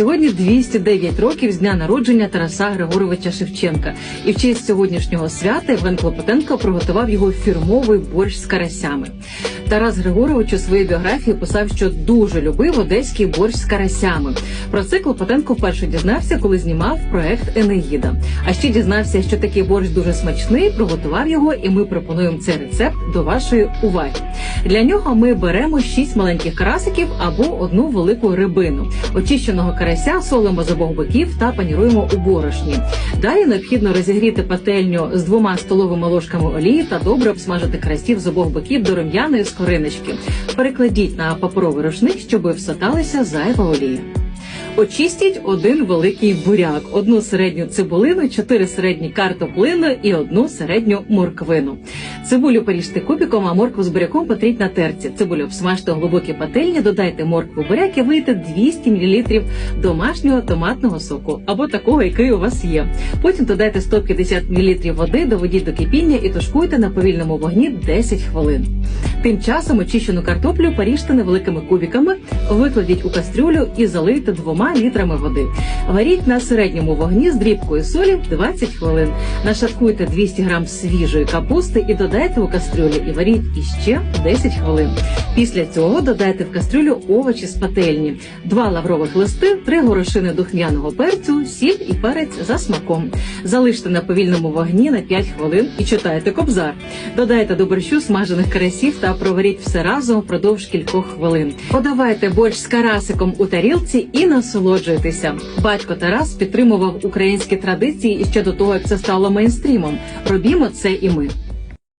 Сьогодні 209 років з дня народження Тараса Григоровича Шевченка. І в честь сьогоднішнього свята Євген Клопотенко приготував його фірмовий борщ з карасями. Тарас Григорович у своїй біографії писав, що дуже любив одеський борщ з карасями. Про це Клопотенко вперше дізнався, коли знімав проект Енеїда. А ще дізнався, що такий борщ дуже смачний, приготував його, і ми пропонуємо цей рецепт до вашої уваги. Для нього ми беремо 6 маленьких карасиків або одну велику рибину. Очищеного карася солимо з обох боків та паніруємо у борошні. Далі необхідно розігріти пательню з двома столовими ложками олії та добре обсмажити карасів з обох боків до рум'яної скориночки. Перекладіть на паперовий рушник, щоб всоталися зайва олія. Очистіть один великий буряк, одну середню цибулину, чотири середні картоплини і одну середню морквину. Цибулю поріжте кубиком, а моркву з буряком потріть на терці. Цибулю обсмажте у глибокій пательні, додайте моркву буряк і вийте 200 мл домашнього томатного соку або такого, який у вас є. Потім додайте 150 мл води, доведіть до кипіння і тушкуйте на повільному вогні 10 хвилин. Тим часом очищену картоплю поріжте невеликими кубиками, викладіть у кастрюлю і залийте двома літрами води. Варіть на середньому вогні з дрібкою солі 20 хвилин. Нашаткуйте 200 грам свіжої капусти і додайте у кастрюлю і варіть іще 10 хвилин. Після цього додайте в кастрюлю овочі з пательні, два лаврових листи, три горошини духмяного перцю, сіль і перець за смаком. Залиште на повільному вогні на 5 хвилин і читайте кобзар. Додайте до борщу смажених карасів та проваріть все разом впродовж кількох хвилин. Подавайте борщ з карасиком у тарілці і насолоджуйтеся. Батько Тарас підтримував українські традиції і ще до того, як це стало мейнстрімом. Робімо це і ми.